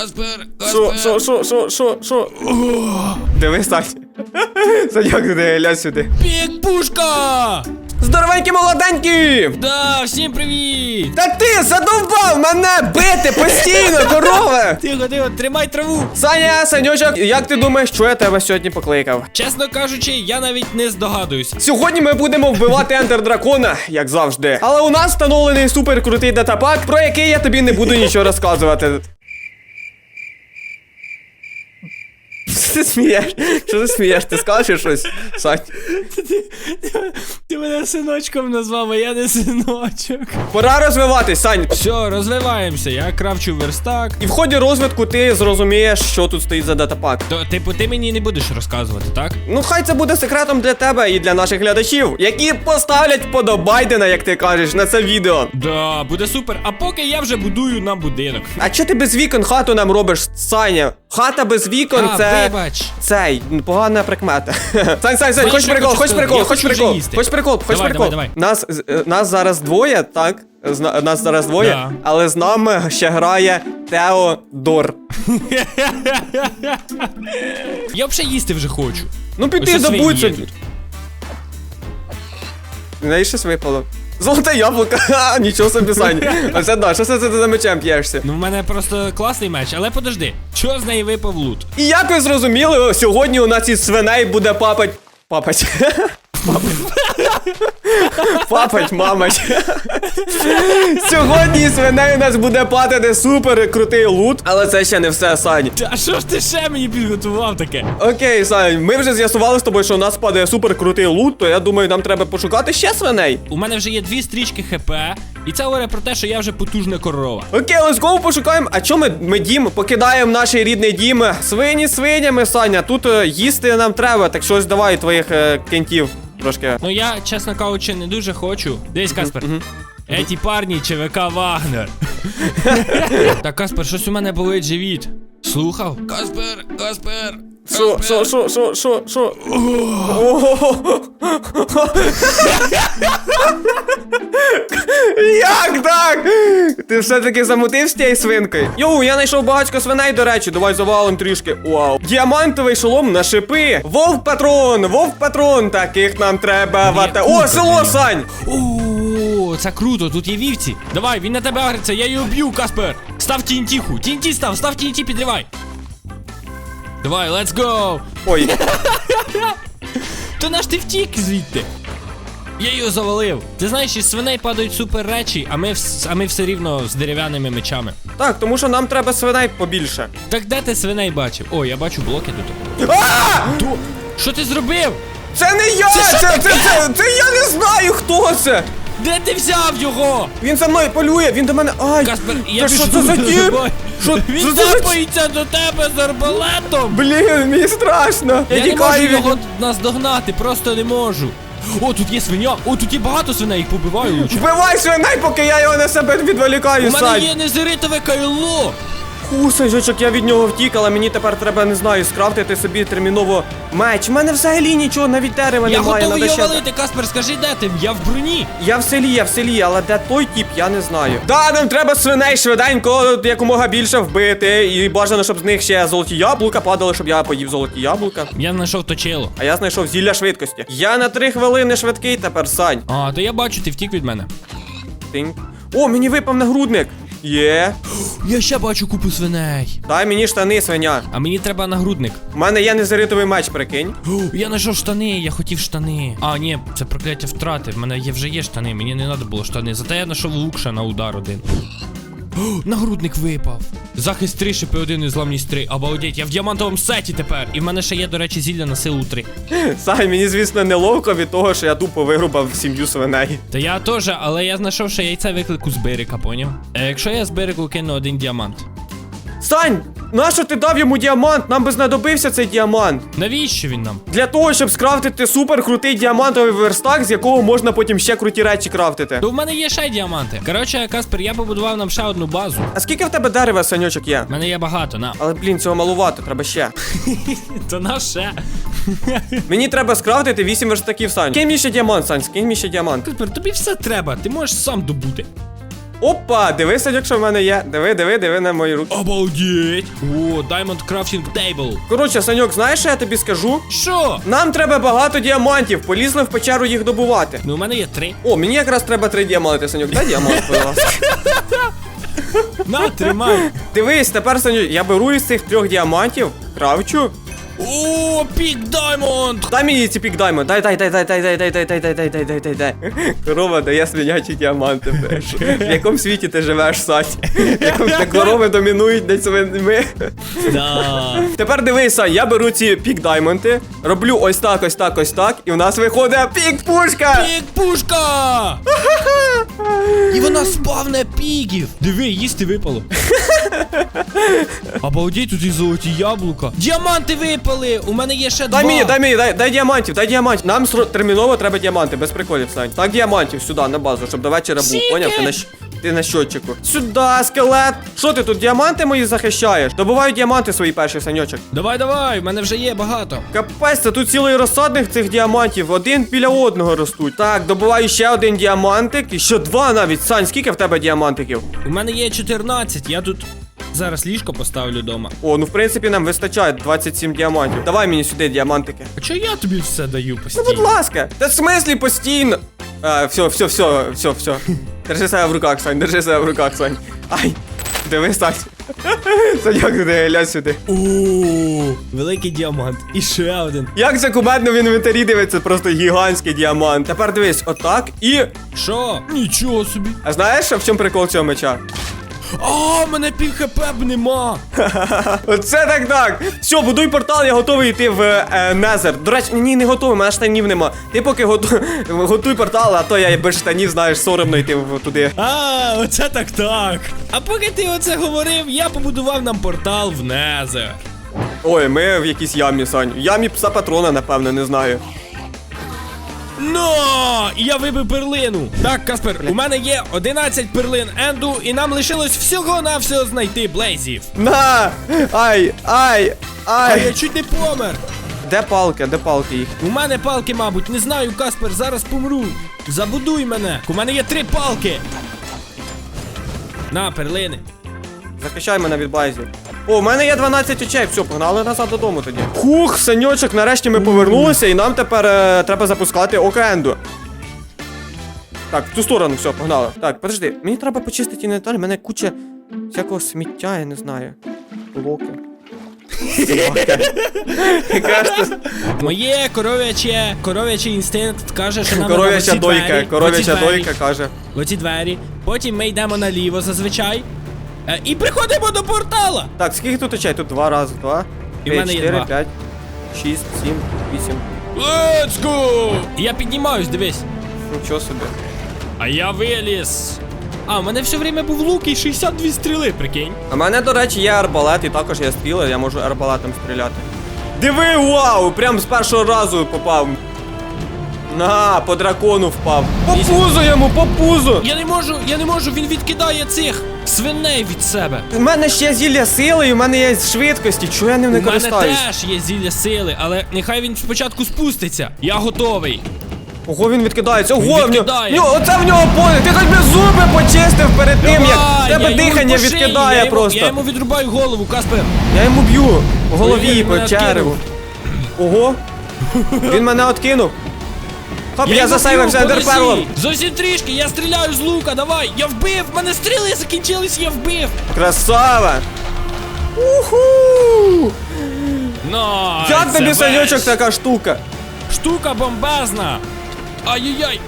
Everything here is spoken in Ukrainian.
Каспер, Що, Каспер. що, що, що, що, що? Дивись, Сань. Саньок, ти глянь сюди. Пік пушка! Здоровенькі молоденькі! Да, всім привіт! Та ти задовбав мене бити постійно, корови! Тихо, тихо, тримай траву! Саня, Санючок, як ти думаєш, що я тебе сьогодні покликав? Чесно кажучи, я навіть не здогадуюсь. Сьогодні ми будемо вбивати ендер дракона, як завжди. Але у нас встановлений супер крутий датапак, про який я тобі не буду нічого розказувати. Що ти смієш? Що ти смієш? Ти скажеш щось? Сань. Ти мене синочком назвав, а я не синочок. Пора розвиватись, Сань. Все, розвиваємося, я кравчу верстак. І в ході розвитку ти зрозумієш, що тут стоїть за датапак. То, типу, ти мені не будеш розказувати, так? Ну, хай це буде секретом для тебе і для наших глядачів, які поставлять подобайдена, як ти кажеш, на це відео. Да, буде супер. А поки я вже будую нам будинок. А чого ти без вікон хату нам робиш, Саня? Хата без вікон а, це. вибач. Цей, ну, погана прикмета. Сань, Сань, Сань, хоч прикол, хоч прикол, хоч прикол, хоч прикол, хоч прикол. Нас, е, нас зараз двоє, так? Зна- Нас зараз двоє, Да. але з нами ще грає Теодор. Я взагалі їсти вже хочу. Ну піти забудь тут. Щось випало. Золоте яблуко, Ха, нічого собі, А Оце да, що це ти за мечем п'єшся? Ну, в мене просто класний меч, але подожди, що з неї випав лут? І як ви зрозуміли, сьогодні у нас із свиней буде папать. Папать. Папать, мамать. Сьогодні свиней у нас буде падати супер крутий лут, але це ще не все, Сань. А що ж ти ще мені підготував таке? Окей, Сань, ми вже з'ясували з тобою, що у нас падає супер крутий лут, то я думаю, нам треба пошукати ще свиней. У мене вже є дві стрічки ХП, і це говорить про те, що я вже потужна корова. Окей, let's go, пошукаємо. А чому ми, ми дім покидаємо наш рідний дім? Свині свинями, Саня. Тут е, їсти нам треба, так що ось давай твоїх е, кентів трошки. Ну я, чесно кажучи, не дуже хочу. Десь Каспер. Еті парні, ЧВК Вагнер. так, Каспер, щось у мене болить живіт. Слухав? Каспер, Каспер. Що, що, що, що, що, що? Як так? Ти все-таки замутив з тією свинкою? Йоу, я знайшов багатько свиней, до речі, давай завалим трішки. Вау. Діамантовий шолом на шипи. Вовк патрон, вовк патрон, таких нам треба вата. О, село. Сань! О, це круто, тут є вівці. Давай, він на тебе агриться, я його б'ю, Каспер. Став тінтіху, тінті став, став тінті, підривай. Давай, let's go. Ой, То наш ти втік звідти. Я його завалив. Ти знаєш, із свиней падають супер речі, а ми, вс- а ми все рівно з дерев'яними мечами. так, тому що нам треба свиней побільше. Так де ти свиней бачив? О, я бачу блоки тут. А! Що ти зробив? Це не я! Це Це, що це, це, це, я не знаю, хто це! Де ти взяв його? Він за мною полює, він до мене. Ай! Каспер, я Та що це за тіп? Що, Він що це до тебе з арбалетом. Блін, мені страшно. Я, Я, не тікаю можу від його наздогнати, просто не можу. О, тут є свиня. О, тут є багато свиней, їх побиваю. Вбивай свиней, поки я його на себе відволікаю, У мене Сань. є незеритове кайло. Хусай, жучок, я від нього втік, але мені тепер треба, не знаю, скрафтити собі терміново меч. У мене взагалі нічого, навіть дерева Я немає. готовий надо його валити, Каспер, скажи, де ти? Я в броні. Я в селі, я в селі, але де той тіп, я не знаю. Да, нам треба свиней швиденько, якомога більше вбити. І бажано, щоб з них ще золоті яблука падали, щоб я поїв золоті яблука. Я знайшов точило. А я знайшов зілля швидкості. Я на три хвилини швидкий тепер, Сань. А, то я бачу, ти втік від мене. Тинь. О, мені випав нагрудник. Є. Я ще бачу купу свиней. Дай мені штани, свиня. А мені треба нагрудник. У мене є незаритовий меч, прикинь. Я знайшов штани, я хотів штани. А, ні, це прокляття втрати. В мене є вже є штани, мені не треба було штани. Зате я знайшов лук ще на удар один. О, нагрудник випав. Захист 3, шипи 1 і зламність 3. Обалдеть, я в діамантовому сеті тепер. І в мене ще є, до речі, зілля на силу 3. Сань, мені, звісно, неловко від того, що я тупо вирубав сім'ю свиней. Та я теж, але я знайшов ще яйце виклику з бирика, поняв? Е, якщо я з бирику кину один діамант. Сань, нащо ти дав йому діамант? Нам би знадобився цей діамант. Навіщо він нам? Для того, щоб скрафтити супер крутий діамантовий верстак, з якого можна потім ще круті речі крафтити. То в мене є ще діаманти. Коротше, Каспер, я побудував нам ще одну базу. А скільки в тебе дерева, санючок, є? В мене є багато, на. Але, блін, цього малувато, треба ще. То на ще. Мені треба скрафтити 8 верстаків, Сань. Кинь мені ще діамант, Сань, скинь мені ще діамант. Каспер, тобі все треба, ти можеш сам добути. Опа, диви, Саньок, що в мене є. Диви, диви, диви на мої руки. Обалдеть! О, Diamond Crafting Table. Коротше, Саньок, знаєш, що я тобі скажу? Що? Нам треба багато діамантів, полізли в печеру їх добувати. Ну, у мене є три. О, мені якраз треба три діаманти, Саньок, дай діамант, будь ласка. На, тримай. Дивись, тепер, Саньок, я беру із цих трьох діамантів, кравчу. О, Пік Diamond! Дай мені ці пік-даймо, дай, дай, дай, дай, дай, дай, дай, дай, дай, дай, дай, дай, дай, дай, дай. Корова дає свинячі діаманти. блядь. В якому світі ти живеш, Сать? В якому де корови домінують над свиньми? Да. Тепер дивись, Сань, я беру ці пік-даймонти, роблю ось так, ось так, ось так, і в нас виходить пік-пушка! Пік пушка! І вона спавне піків. Диви, їсти випало. Обалдеть, тут і золоті яблука. Діаманти випали! У мене є ще Дай два. мені, дай мені, дай, дай діамантів, дай діамантів. Нам сро- терміново треба діаманти, без приколів, стань. Так, діамантів сюди, на базу, щоб до вечора був. Поняв? Ти на, щ- ти на щотчику. Сюди, скелет. Що ти тут діаманти мої захищаєш? Добуваю діаманти свої перші, саньочок. Давай, давай, в мене вже є багато. Капець, це тут цілий розсадник цих діамантів, один біля одного ростуть. Так, добуваю ще один діамантик, і ще два навіть. Сань, скільки в тебе діамантиків? У мене є 14, я тут зараз ліжко поставлю вдома. О, ну в принципі нам вистачає 27 діамантів. Давай мені сюди діамантики. А чого я тобі все даю Ну, будь ласка. Та в смислі постійно. А, все, все, все, все, все. Держи себе в руках, Сань, держи себе в руках, Сань. Ай, диви, Сань. Саняк, туди, глянь сюди. Ууу, великий діамант. І ще один. Як це кумедно в інвентарі дивиться, просто гігантський діамант. Тепер дивись, отак і. Що? Нічого собі. А знаєш, що в чому прикол цього меча? А, мене пів хп б нема. Оце так так. Все, будуй портал, я готовий йти в е, Незер. До речі, ні, не готовий, мене штанів нема. Ти поки готу... готуй портал, а то я без штанів, знаєш, соромно йти в- туди. А, оце так так. А поки ти оце говорив, я побудував нам портал в Незер. Ой, ми в якійсь ямі, Сань. В ямі пса патрона, напевно, не знаю. Но! Я вибив перлину. Так, Каспер, у мене є 11 перлин енду, і нам лишилось всього-навсього знайти блейзів. На! Ай! Ай! А я Ай! чуть не помер. Де палки? Де палки їх? У мене палки, мабуть, не знаю, Каспер, зараз помру. Забудуй мене. У мене є три палки. На, перлини. Захищай мене від базів. О, у мене є 12 очей. Все, погнали назад додому тоді. Хух, саньочок, нарешті ми повернулися, і нам тепер е, треба запускати Окенду. Так, в ту сторону, все, погнали. Так, подожди, мені треба почистити інвентар, у мене куча всякого сміття, я не знаю. Блоки. Моє коров'яче, коров'ячий інстинкт каже, що нам треба Коров'яча оці дойка, коров'яча двері, дойка каже. Оці двері. Потім ми йдемо наліво зазвичай. Е, і приходимо до портала. Так, скільки тут очей? Тут два рази, два. І в мене є 4, два. 5, 6, 7, 8. Let's go! Я піднімаюсь, дивись. Нічого собі. А я виліз. А, у мене все время був лук і 62 стріли, прикинь. А в мене, до речі, є арбалет і також є стріли, я можу арбалетом стріляти. Диви, вау! Прям з першого разу попав. На, по дракону впав. По пузу йому, по пузу! Я не можу, я не можу, він відкидає цих свиней від себе. У мене ще зілля сили, і в мене є швидкості, чого я ним не У мене користаюсь? теж є зілля сили, але нехай він спочатку спуститься. Я готовий. Ого, він відкидається. Ого, Він в нього. відкидає. в нього- Оце в нього поле. Ти хоч би зуби почистив перед тим, як Давай, тебе я йому дихання по шиї, відкидає я йому, просто. Я йому відрубаю голову, Каспер. Я йому б'ю по голові, він по мене череву. Ого. Він мене откинув. Хоп, я, його засейвився б'ю, ендерперлом. подожди. Зовсім трішки, я стріляю з лука, давай. Я вбив, в мене стріли закінчились, я вбив. Красава! Уху! Найс, Як тобі це санючок весь. така штука? Штука бомбезна. Ай-яй-яй.